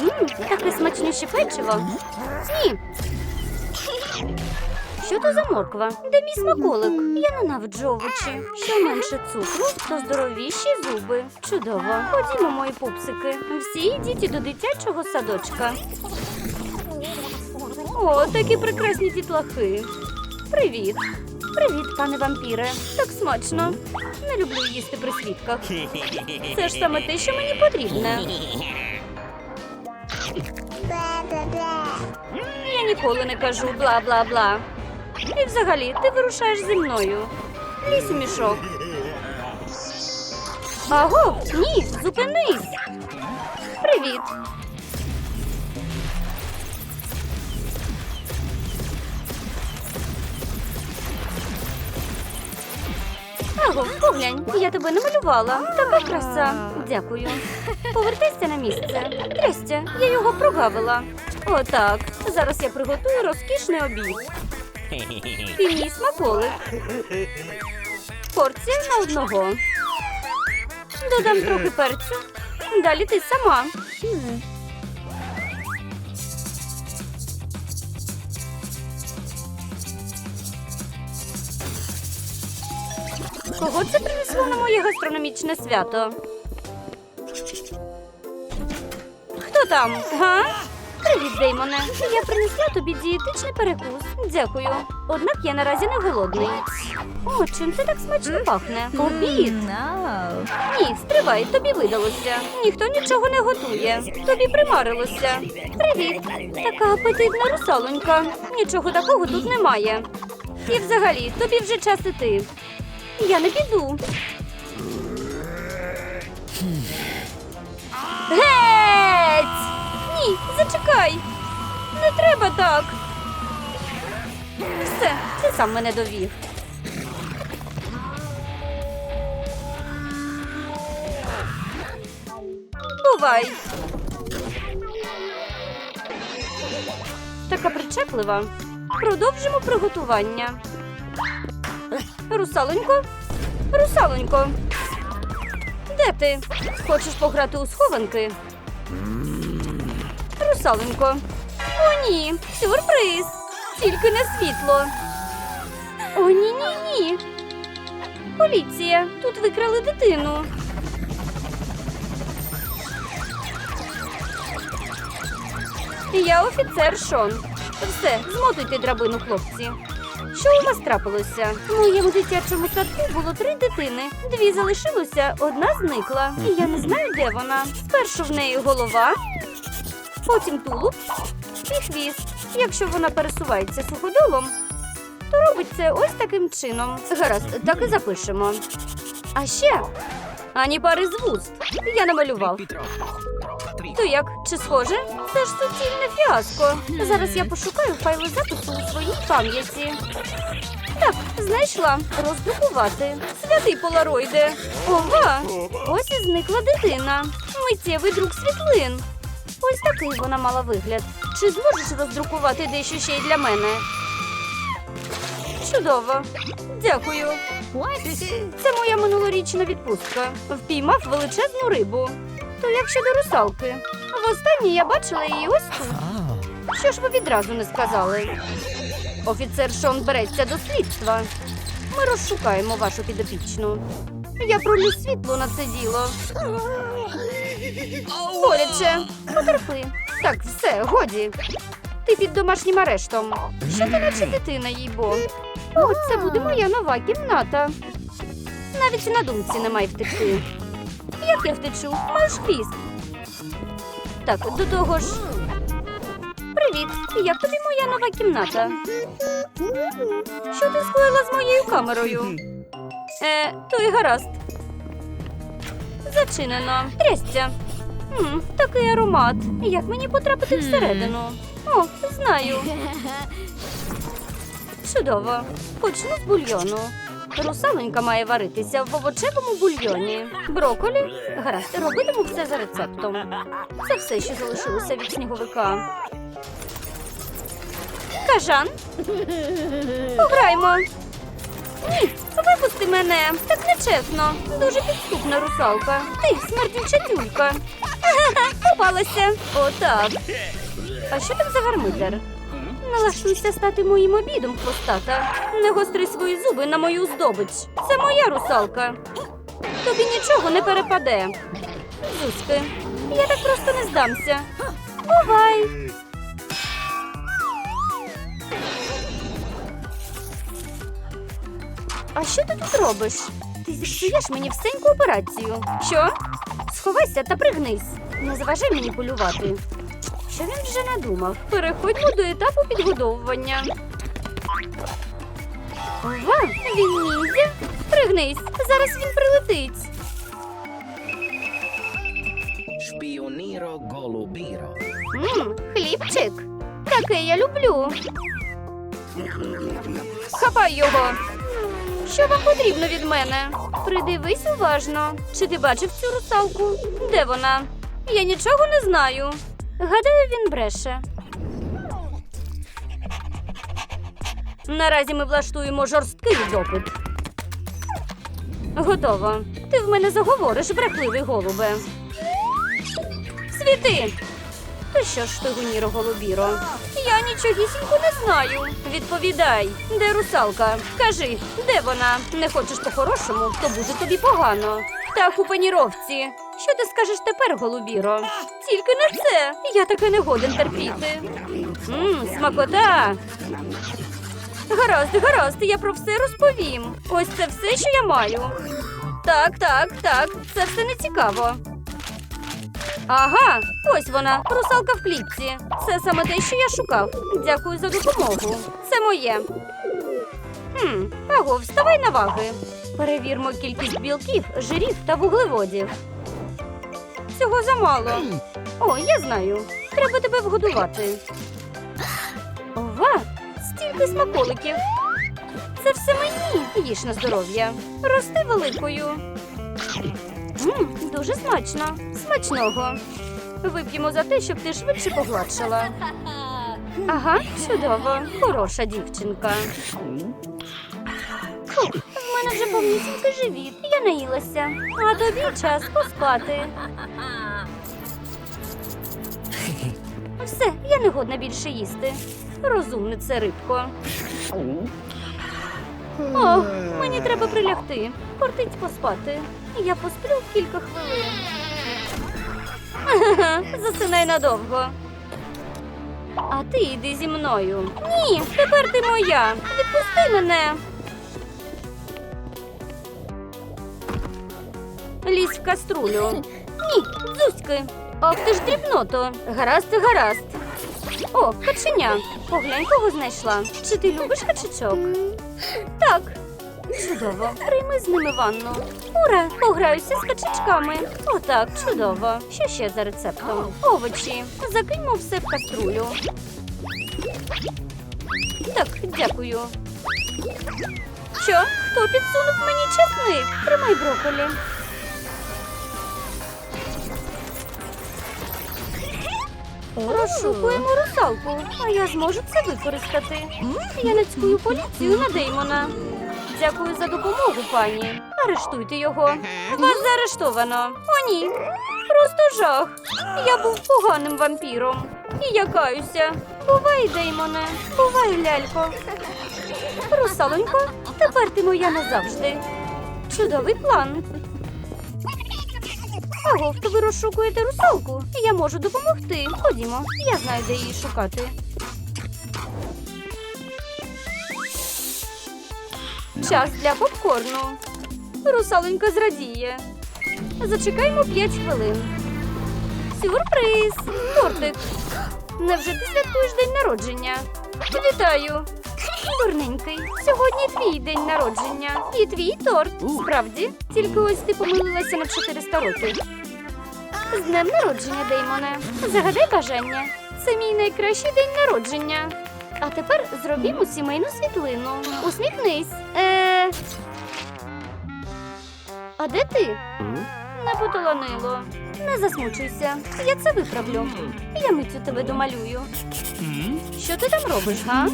Мм, таке смачніше печиво. Ні. Що то за морква? Де мій смаколик? Я ненавиджу овочі. Що менше цукру, то здоровіші зуби. Чудово. Ходімо, мої пупсики. Всі йдіть до дитячого садочка. О, такі прекрасні дітлахи. Привіт. Привіт, пане вампіре. Так смачно. Не люблю їсти при свідках. Це ж саме те, що мені потрібне. Я ніколи не кажу бла бла бла. І взагалі ти вирушаєш зі мною. Лізь у мішок. Аго, ні, зупинись. Привіт. Аго, поглянь, я тебе намалювала. Така краса. Дякую. Повертайся на місце. Трястя, я його прогавила. Отак. Зараз я приготую розкішний обід. Ти мій смаколик. Порція на одного. Додам трохи перцю. Далі ти сама. Кого це принесло на моє гастрономічне свято? Хто там? Га? Привіт, Деймоне. Я принесла тобі дієтичний перекус. Дякую. Однак я наразі не голодний. О, чим це так смачно пахне? Обід. Ні, стривай, тобі видалося. Ніхто нічого не готує. Тобі примарилося. Привіт. Така апетитна русалонька. Нічого такого тут немає. І взагалі, тобі вже час іти. Я не піду. Геть! Ні, зачекай. Не треба так. Все, ти сам мене довів. Бувай. Така причеплива. Продовжимо приготування. Русалонько? Русалонько. Де ти? Хочеш пограти у схованки? Русалонько. О, ні, сюрприз. Тільки не світло. О, ні, ні, ні. Поліція, тут викрали дитину. Я офіцер Шон. Все, змотуйте драбину, хлопці. Що у вас трапилося? В моєму дитячому садку було три дитини. Дві залишилося, одна зникла. І я не знаю, де вона. Спершу в неї голова, потім тулуб і хвіст. Якщо вона пересувається суходолом, то робить це ось таким чином. Гаразд, так і запишемо. А ще ані пари з вуст. Я намалював. То як, чи схоже? Це ж суцільне фіаско. Зараз я пошукаю файли запису у своїй пам'яті. Так, знайшла. Роздрукувати. Святий полароїде. Ова! Ось і зникла дитина. Миттєвий друк світлин. Ось такий вона мала вигляд. Чи зможеш роздрукувати дещо ще й для мене? Чудово. Дякую. Це моя минулорічна відпустка. Впіймав величезну рибу. То як щодо русалки? Востаннє я бачила її ось тут. Що ж ви відразу не сказали? Офіцер Шон береться до слідства. Ми розшукаємо вашу підопічну. Я пролю світло на це діло. Боляче, потерпи. Так, все, годі. Ти під домашнім арештом. Що ти наче дитина, їй бо? О, це буде моя нова кімната. Навіть на думці не май втекти. Як я втечу? Маєш хвіст. Так, до того ж. Привіт! Як тобі моя нова кімната? Що ти скоїла з моєю камерою? Е, то й гаразд. Зачинено. Трясця. Хм, такий аромат. Як мені потрапити всередину? О, знаю. Чудово. Почну з бульйону. Русаленька має варитися в овочевому бульйоні. Броколі. Гаразд, робитиму все за рецептом. Це все, що залишилося від сніговика. Кажан. Пограємо. Ні, Випусти мене. Так нечесно. Дуже підступна русалка. Ти смердюча тюлька. Попалася. Отак. А що там за гармидер? Налаштуйся стати моїм обідом, хвостата. Не гостри свої зуби на мою здобич. Це моя русалка. Тобі нічого не перепаде. Зузьки, я так просто не здамся. Бувай! А що ти тут робиш? Ти зіпсуєш мені всеньку операцію. Що? Сховайся та пригнись. Не заважай мені полювати. Що він вже надумав? Переходьмо до етапу підгодовування. Ова, він ніндзя. Пригнись, зараз він прилетить. Шпіоніро голубіро. Мм, хлібчик. Таке я люблю. Хапай його. Що вам потрібно від мене? Придивись уважно. Чи ти бачив цю русалку? Де вона? Я нічого не знаю. Гадаю, він бреше. Наразі ми влаштуємо жорсткий допит. Готово. Ти в мене заговориш, брехливий голубе. Світи! То що ж ти, Гуніро Голубіро? Я нічогісінько не знаю. Відповідай, де русалка? Кажи, де вона? Не хочеш по-хорошому, то буде тобі погано. Так у паніровці. Що ти скажеш тепер, Голубіро? Тільки не це. Я таке не годен терпіти. Мм, смакота. Гаразд, гаразд, я про все розповім. Ось це все, що я маю. Так, так, так, це все не цікаво. Ага, ось вона, русалка в клітці. Це саме те, що я шукав. Дякую за допомогу. Це моє. Хм, аго, вставай на ваги. Перевірмо кількість білків, жирів та вуглеводів. Цього замало. О, я знаю. Треба тебе вгодувати. Ова, стільки смаколиків. Це все мені. Їж на здоров'я. Рости великою. Мм, дуже смачно. Смачного. Вип'ємо за те, щоб ти швидше погладшала. Ага, чудово. Хороша дівчинка. Фух, в мене вже повнісінький живіт. Я наїлася. А тобі час поспати. Все, я не годна більше їсти. Розумнице рибко. Ох, мені треба прилягти. Кортить поспати. Я посплю кілька хвилин. Ага, Засинай надовго. А ти йди зі мною. Ні, тепер ти моя. Відпусти мене. Лізь в каструлю. Ні, дзузьки. Ах ти ж дрібното. Гаразд, гаразд. О, каченя. Поглянь, кого знайшла. Чи ти любиш качечок? Так. Чудово. Прийми з ними ванну. Ура! Пограюся з качечками. Отак, чудово. Що ще за рецептом? Овочі. Закиньмо все в каструлю. Так, дякую. Що? Хто підсунув мені чесник? Тримай брокколі. Розшукуємо русалку, а я зможу це використати. Я нацькую поліцію на Деймона. Дякую за допомогу, пані. Арештуйте його. Вас заарештовано. О, ні. Просто жах. Я був поганим вампіром. І я каюся. Бувай, Деймоне, бувай, лялько. Русалонько, тепер ти моя назавжди. Чудовий план. Агов, то ви розшукуєте русалку? Я можу допомогти. Ходімо, я знаю, де її шукати. Час для попкорну. Русаленька зрадіє. Зачекаймо 5 хвилин. Сюрприз! Тортик. Невже ти святкуєш день народження? Вітаю! Дурненький, сьогодні твій день народження і твій торт. Справді, тільки ось ти помилилася на 400 років. З днем народження, Деймоне. Загадай бажання. Це мій найкращий день народження. А тепер зробімо сімейну світлину. Усміхнись. Е... А де ти? Не поталанило. Не засмучуйся. Я це виправлю. Я миттю тебе домалюю. Що ти там робиш, га?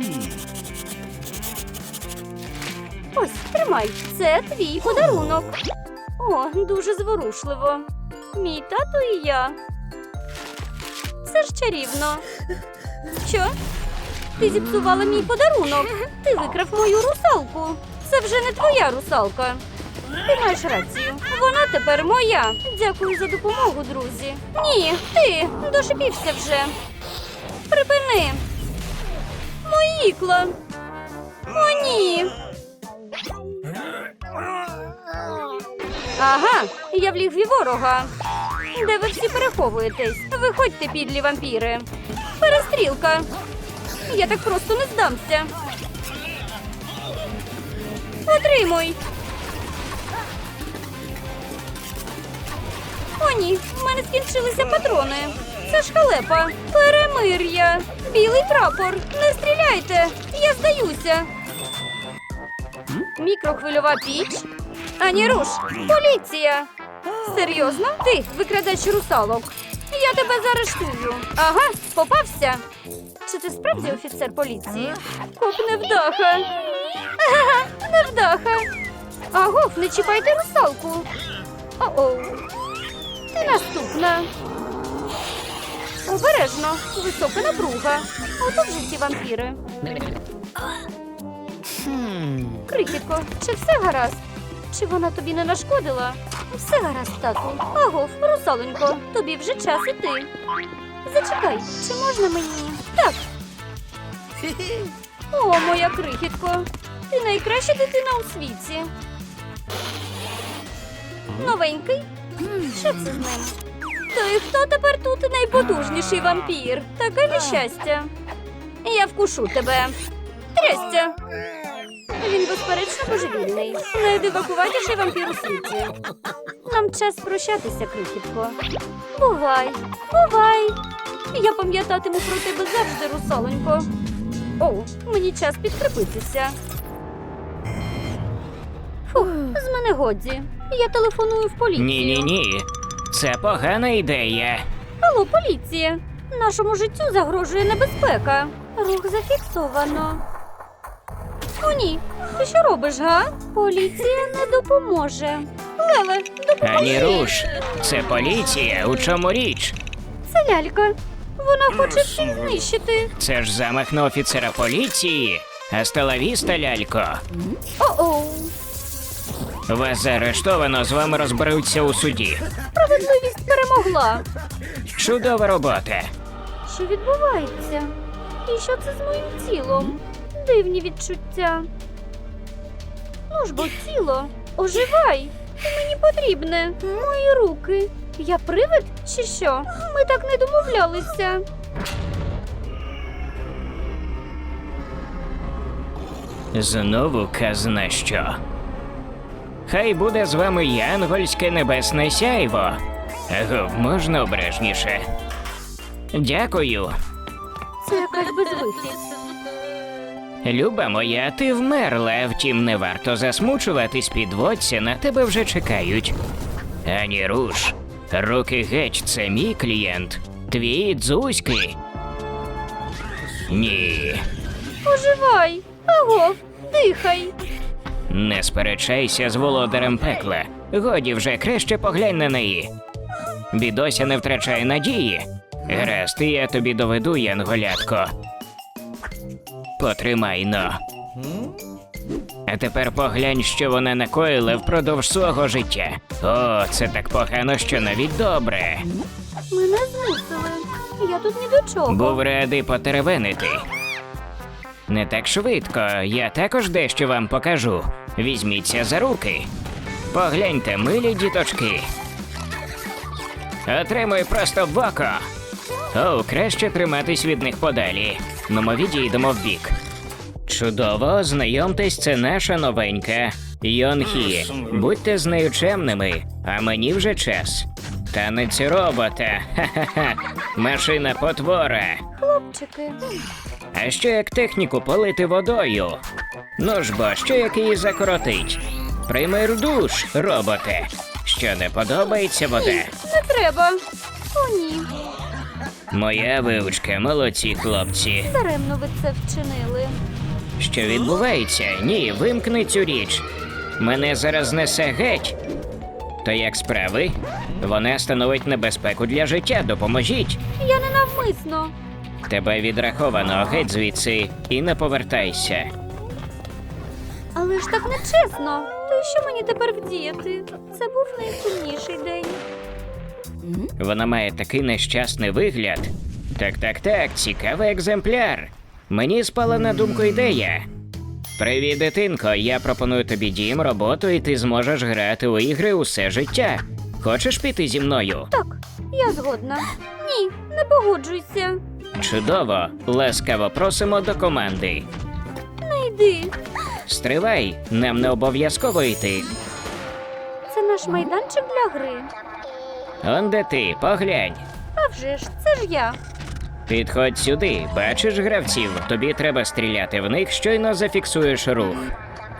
Ось, тримай, це твій подарунок. О, дуже зворушливо. Мій тато і я. Це ж чарівно. Що? Ти зіпсувала мій подарунок. Ти викрав мою русалку. Це вже не твоя русалка. Ти маєш рацію. Вона тепер моя. Дякую за допомогу, друзі. Ні, ти дошипівся вже. Припини. Мої ікла. О, ні. Ага, я в лігві ворога. Де ви всі переховуєтесь? Виходьте, підлі вампіри. Перестрілка. Я так просто не здамся. Отримуй. О, ні, в мене скінчилися патрони. Це ж халепа. Перемир'я. Білий прапор. Не стріляйте. Я здаюся. Мікрохвильова піч. Ані руш. Поліція. Серйозно? Ти викрадач русалок. Я тебе заарештую. Ага, попався. Чи ти справді офіцер поліції? Коп невдаха. Ага, невдаха. Агов, не чіпайте русалку. О-оу. Ти наступна. Обережно, висока напруга. Отут же ці вампіри. Крихітко, чи все гаразд? Чи вона тобі не нашкодила? Все гаразд, тату. Агов, русалонько, тобі вже час іти. Зачекай, чи можна мені? Так. О, моя крихітко. Ти найкраща дитина у світі. Новенький? Що це з ним? То і хто тепер тут найпотужніший вампір? Таке нещастя. Я вкушу тебе. Трястя. Він, безперечно, божевільний. Найдивакуватіший вампір у світі. Нам час прощатися, крихітко. Бувай, бувай. Я пам'ятатиму про тебе завжди, русалонько. О, мені час підкріпитися. Фух, з мене годі. Я телефоную в поліцію. Ні, ні, ні. Це погана ідея. Алло, поліція. Нашому життю загрожує небезпека. Рух зафіксовано. О, ні. Ти що робиш, га? Поліція не допоможе. Леле, допоможи. Ані руш. Це поліція. У чому річ? Це лялька. Вона хоче всіх знищити. Це ж замах на офіцера поліції. Астелавіста, лялько. О-оу. Вас заарештовано, з вами розберуться у суді. Справедливість перемогла. Чудова робота. Що відбувається? І що це з моїм тілом? Дивні відчуття. Ну ж бо тіло, оживай! Ти мені потрібне. Мої руки. Я привид чи що? Ми так не домовлялися. Знову казна що. Хай буде з вами янгольське небесне сяйво. Агов, можна обережніше. Дякую. Це якась безвихідь. Люба моя, ти вмерла, втім не варто засмучуватись, підводься, на тебе вже чекають. Ані руш, руки геть, це мій клієнт. Твій дзузьки. Ні, Оживай! Агов, дихай! не сперечайся з володарем пекла. Годі вже краще поглянь на неї. Бідося не втрачає надії. Гаразд, я тобі доведу, янголятко. Потримай но. А тепер поглянь, що вона накоїла впродовж свого життя. О, це так погано, що навіть добре. Мене змусили. Я тут ні до чого. Був радий потеревенити. Не так швидко, я також дещо вам покажу. Візьміться за руки. Погляньте, милі діточки. Отримуй просто в око. О, краще триматись від них подалі. Ну, ми відійдемо вбік. Чудово, знайомтесь, це наша новенька. Йонхі. Будьте з нею чемними, а мені вже час. Танець робота. Ха-ха-ха. Машина потвора. Хлопчики. А що як техніку полити водою? Ну ж бо, що як її закоротить? Прийми душ, роботе. Що не подобається вода? Не треба. О, ні. Моя вивчка, молодці хлопці. Даремно ви це вчинили. Що відбувається? Ні, вимкни цю річ. Мене зараз несе геть. То як справи? Вона становить небезпеку для життя. Допоможіть. Я ненавмисно. Тебе відраховано геть звідси і не повертайся. Але ж так нечесно. То що мені тепер вдіяти? Це був найсумніший день. Вона має такий нещасний вигляд. Так, так, так, цікавий екземпляр. Мені спала на думку ідея. Привіт, дитинко. Я пропоную тобі дім, роботу, і ти зможеш грати у ігри усе життя. Хочеш піти зі мною? Так, я згодна. Ні, не погоджуйся. Чудово, ласкаво просимо до команди. Не йди. Стривай, нам не обов'язково йти. Це наш майданчик для гри. Он де ти, поглянь. А вже ж, це ж я. Підходь сюди, бачиш гравців, тобі треба стріляти в них, щойно зафіксуєш рух.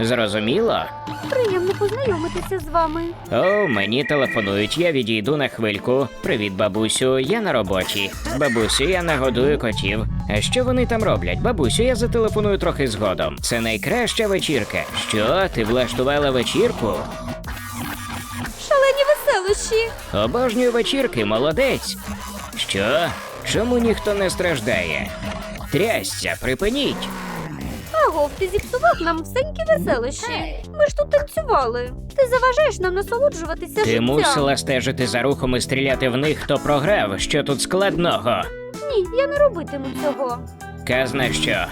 Зрозуміло? Приємно познайомитися з вами. О, мені телефонують, я відійду на хвильку. Привіт, бабусю, я на роботі. Бабусю, я нагодую котів. А що вони там роблять? Бабусю, я зателефоную трохи згодом. Це найкраща вечірка. Що, ти влаштувала вечірку? Веселощі. Обожнюю вечірки, молодець. Що? Чому ніхто не страждає? Трясся, припиніть. Агов, ти зіпсував нам всенькі веселощі. Ми ж тут танцювали. Ти заважаєш нам насолоджуватися Ти життям. мусила стежити за рухом і стріляти в них, хто програв. Що тут складного? Ні, я не робитиму цього. Казна що?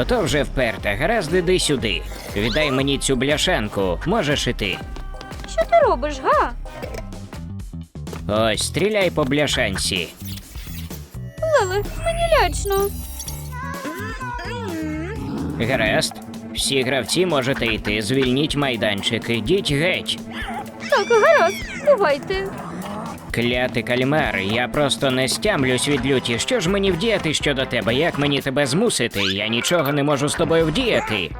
Ото вже вперта, гаразд іди сюди. Віддай мені цю бляшанку, можеш іти. Що ти робиш, га? Ось, стріляй по бляшанці. Леле, мені лячно. Гаразд. Всі гравці можете йти, звільніть майданчик, ідіть геть. Так, гаразд, бувайте. Клятий кальмар, я просто не стямлюсь від люті. Що ж мені вдіяти щодо тебе? Як мені тебе змусити? Я нічого не можу з тобою вдіяти.